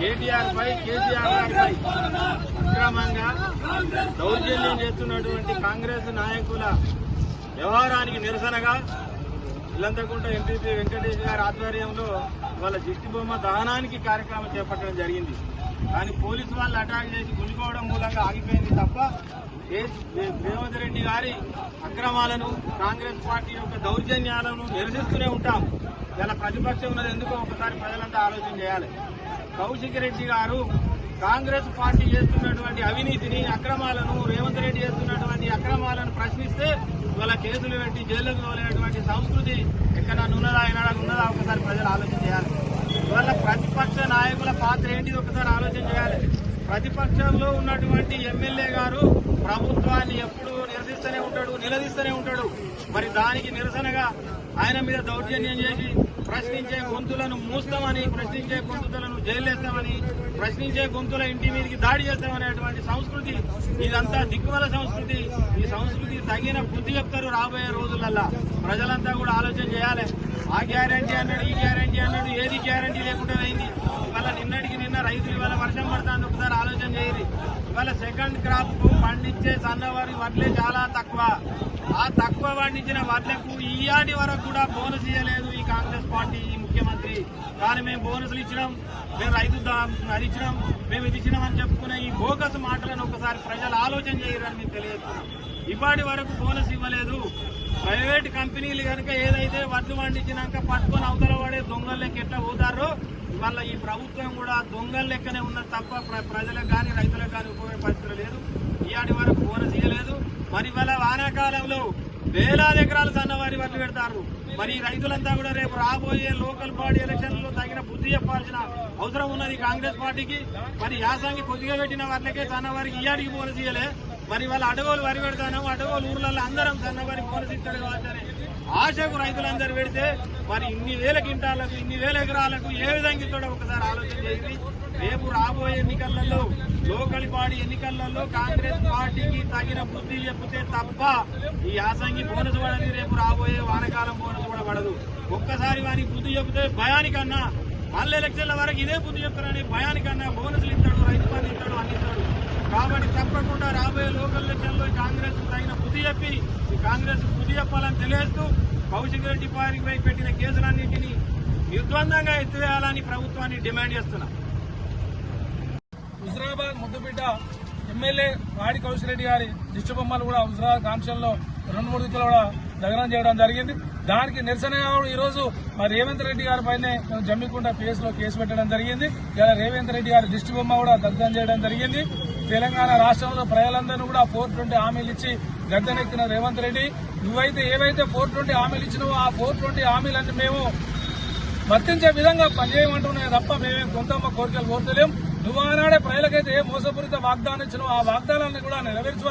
కేటీఆర్ పై కేసీఆర్ గారిపై అక్రమంగా దౌర్జన్యం చేస్తున్నటువంటి కాంగ్రెస్ నాయకుల వ్యవహారానికి నిరసనగా ఇల్లంతకుంట ఎంపీపీ వెంకటేష్ గారి ఆధ్వర్యంలో వాళ్ళ దిష్టిబొమ్మ దహనానికి కార్యక్రమం చేపట్టడం జరిగింది. కానీ పోలీసు వాళ్ళు అటాక్ చేసి గుంజుకోవడం మూలంగా ఆగిపోయింది తప్ప రేవంత్ రెడ్డి గారి అక్రమాలను కాంగ్రెస్ పార్టీ యొక్క దౌర్జన్యాలను నిరసిస్తూనే ఉంటాం. ఇలా ప్రతిపక్షం ఉన్నది ఎందుకో? ఒకసారి ప్రజలంతా ఆలోచన చేయాలి. కౌశిక్ రెడ్డి గారు కాంగ్రెస్ పార్టీ చేస్తున్నటువంటి అవినీతిని అక్రమాలను రేవంత్ రెడ్డి చేస్తున్నటువంటి అక్రమాలను ప్రశ్నిస్తే ఇవాళ కేసులు పెట్టి జైలుకు తోలేటువంటి సంస్కృతి ఎక్కడ ఉన్నదా అయినా ఉన్నదా ఒకసారి ప్రజలు ఆలోచన చేయాలి. ఇవాళ ప్రతిపక్ష నాయకుల పాత్ర ఏంటిది? ఒకసారి ఆలోచన చేయాలి. ప్రతిపక్షంలో ఉన్నటువంటి ఎమ్మెల్యే గారు ప్రభుత్వాన్ని ఎప్పుడు నిరసిస్తూనే ఉంటాడు నిలదీస్తూనే ఉంటాడు. మరి దానికి నిరసనగా ఆయన మీద దౌర్జన్యం చేసి ప్రశ్నించే గొంతులను మూస్తామని ప్రశ్నించే గొంతులను జైలేస్తామని ప్రశ్నించే గొంతుల ఇంటి మీదకి దాడి చేస్తామనేటువంటి సంస్కృతి ఇదంతా దిక్కుమల సంస్కృతి. ఈ సంస్కృతి తగిన బుద్ధి చెప్తారు రాబోయే రోజులల్లా. ప్రజలంతా కూడా ఆలోచన చేయాలి. ఆ గ్యారంటీ అన్నాడు ఈ గ్యారంటీ అన్నాడు ఏది గ్యారంటీ లేకుండా అయింది ఇవాళ నిన్నటికి నిన్న రైతులు ఇవాళ వర్షం పడుతుంది ఒకసారి ఆలోచన చేయరు ఇవాళ సెకండ్ క్రాప్ పండించే సన్నవారి వడ్లే చాలా తక్కువ. ఆ తక్కువ పండించిన వడ్లకు ఈయాటి వరకు కూడా బోనస్ ఇవ్వలేదు ఈ కాంగ్రెస్ పార్టీ ఈ ముఖ్యమంత్రి. కానీ మేము బోనస్లు ఇచ్చినాం మేము రైతు దా- అది ఇచ్చినాం మేము ఇది ఇచ్చినాం అని చెప్పుకునే ఈ బోకస్ మాటలను ఒకసారి ప్రజలు ఆలోచన చేయరని మేము తెలియజేస్తున్నాం. ఇప్పటి వరకు బోనస్ ఇవ్వలేదు. ప్రైవేట్ కంపెనీలు కనుక ఏదైతే వడ్లు పండించినాక పట్టుకొని అవతల పడే దొంగల లెక్క ఎట్లా పోతారో మళ్ళీ ఈ ప్రభుత్వం కూడా దొంగల లెక్కనే ఉన్నది తప్ప ప్ర- ప్రజలకు కానీ రైతులకు కానీ ఉపయోగ లేదు. ఇవాటి వరకు బోనస్ ఇవ్వలేదు మరి ఇవాళ వానాకాలంలో వేలాది ఎకరాలు సన్నవారి వడ్లు పెడతారు. మరి రైతులంతా కూడా రేపు రాబోయే లోకల్ బాడీ ఎలక్షన్లలో తగిన బుద్ధి చెప్పాల్సిన అవసరం ఉన్నది కాంగ్రెస్ పార్టీకి. మరి యాసంగి కొద్దిగా పెట్టిన వాళ్ళకే సన్నవారికి ఇయ్యాడికి పోలసీయలే. మరి వాళ్ళ అడగోలు వరి పెడతాను అడగోలు ఊర్లలో అందరం సన్నవారికి పోలసీ ఇస్తాడు ఆశకు రైతులందరూ పెడితే మరి ఇన్ని వేల కింటాలకు ఇన్ని వేల ఎకరాలకు ఏ విధంగా ఇస్తాడో ఒకసారి ఆలోచన చేయండి. రేపు రాబోయే ఎన్నికలలో లోకల్ బాడీ ఎన్నికలలో కాంగ్రెస్ పార్టీకి తగిన బుద్ధి చెప్తే తప్ప ఈ యాసంగి బోనస్ పడని రేపు రాబోయే వానకాలం బోనస్ కూడా పడదు. ఒక్కసారి వారికి బుద్ధి చెబితే భయానికన్నా మళ్ళీ ఎలక్షన్ల వరకు ఇదే బుద్ధి చెప్తారని భయానికన్నా బోనస్లు ఇస్తాడు రైతు బంధు ఇస్తాడు అందిస్తాడు ఇస్తాడు. కాబట్టి తప్పకుండా రాబోయే తగిన చెప్పి కాంగ్రెస్ బుద్ధి చెప్పాలని తెలియజేస్తూ కౌశిక్ రెడ్డి పై పెట్టిన కేసులన్నింటినీ నిర్ద్వందంగా ఎత్తివేయాలని ప్రభుత్వాన్ని డిమాండ్ చేస్తున్నా. హుజరాబాద్ ముద్దుబిడ్డ ఎమ్మెల్యే వాడి కౌశిరెడ్డి గారి దిష్టి బొమ్మలు కూడా హుజరాబాద్ కాన్స్టిట్యూన్లో రెండు మూడు దిక్కులు కూడా దగ్నం చేయడం జరిగింది. దానికి నిరసనగా కూడా ఈ రోజు రేవంత్ రెడ్డి గారి పైనే జమ్మికుంట కేసులో లో కేసు పెట్టడం జరిగింది. ఇలా రేవంత్ రెడ్డి గారి దిష్టి బొమ్మ కూడా దగ్ధం చేయడం జరిగింది. తెలంగాణ రాష్ట్రంలో ప్రజలందరినీ కూడా ఫోర్ ట్వంటీ హామీలు ఇచ్చి గద్దెనెక్కిన రేవంత్ రెడ్డి. నువ్వైతే ఏవైతే ఫోర్ ట్వంటీ హామీలు ఇచ్చినావో ఆ ఫోర్ ట్వంటీ హామీలన్నీ మేము వర్తించే విధంగా పనిచేయమంటున్నాయి తప్ప మేమే కొంతమ్మ కోరికలు కోరుతలేం నువ్వు ఆనాడే ప్రజలకైతే ఏ మోసపూరిత వాగ్దానం ఇచ్చినావు ఆ వాగ్దానాన్ని కూడా నెరవేర్చుకోవాలి